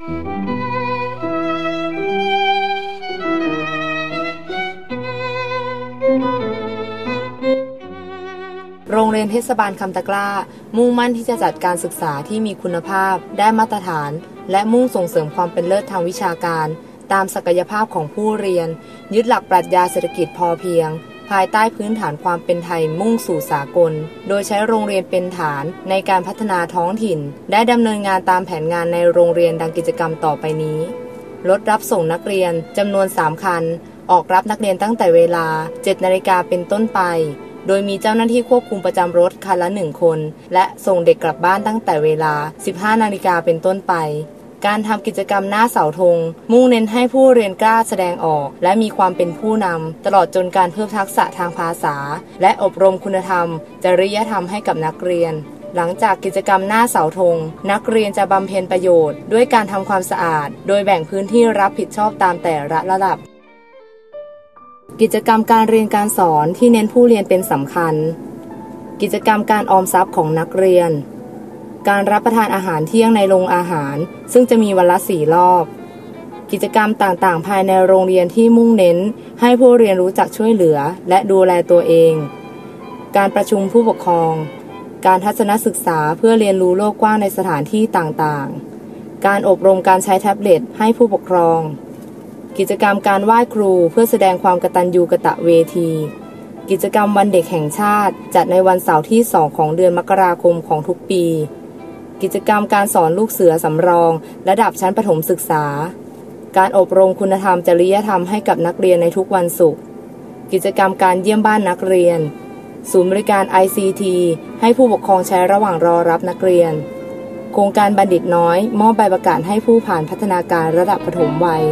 โรงเรียนเทศบาลคำตะกร้า มุ่งมั่นที่จะจัดการศึกษาที่มีคุณภาพ ได้มาตรฐาน และมุ่งส่งเสริมความเป็นเลิศทางวิชาการ ตามศักยภาพของผู้เรียน ยึดหลักปรัชญาเศรษฐกิจพอเพียง ภายใต้พื้นฐานความเป็นไทยมุ่งสู่สากล โดยใช้โรงเรียนเป็นฐานในการพัฒนาท้องถิ่น ได้ดำเนินงานตามแผนงานในโรงเรียนดังกิจกรรมต่อไปนี้ รถรับส่งนักเรียนจำนวน 3 คัน ออกรับนักเรียนตั้งแต่เวลา 7 นาฬิกาเป็นต้นไป โดยมีเจ้าหน้าที่ควบคุมประจำรถคันละหนึ่งคน และส่งเด็กกลับบ้านตั้งแต่เวลา 15 นาฬิกาเป็นต้นไป การทำกิจกรรมหน้าเสาธง มุ่งเน้นให้ผู้เรียนกล้าแสดงออก และมีความเป็นผู้นำตลอดจนการเพิ่มทักษะทางภาษา และอบรมคุณธรรม จริยธรรมให้กับนักเรียนหลังจากกิจกรรมหน้าเสาธง นักเรียนจะบำเพ็ญประโยชน์ ด้วยการทำความสะอาด โดยแบ่งพื้นที่รับผิดชอบตามแต่ละระดับ กิจกรรมการเรียนการสอนที่เน้นผู้เรียนเป็นสำคัญ กิจกรรมการออมทรัพย์ของนักเรียน การรับประทานอาหารเที่ยงในโรงอาหาร ซึ่งจะมีวันละสี่รอบ กิจกรรมต่างๆ ภายในโรงเรียนที่มุ่งเน้น ให้ผู้เรียนรู้จักช่วยเหลือ และดูแลตัวเอง การประชุมผู้ปกครอง การทัศนศึกษาเพื่อเรียนรู้โลกกว้างในสถานที่ต่างๆ การอบรมการใช้แท็บเล็ตให้ผู้ปกครอง กิจกรรมการไหว้ครูเพื่อแสดงความกตัญญูกะตะเวทีกิจกรรมวันเด็กแห่งชาติ จัดในวันเสาร์ที่ 2 ของเดือนมกราคมของทุกปี กิจกรรมการสอนลูกเสือสำรอง ระดับชั้นประถมศึกษา การอบรมคุณธรรมจริยธรรมให้กับนักเรียนในทุกวันศุกร์กิจกรรมการเยี่ยมบ้านนักเรียน ศูนย์บริการ ICT ให้ผู้ปกครองใช้ระหว่างรอรับนักเรียน โครงการบัณฑิตน้อย มอบใบประกาศให้ผู้ผ่านพัฒนาการระดับปฐมวัย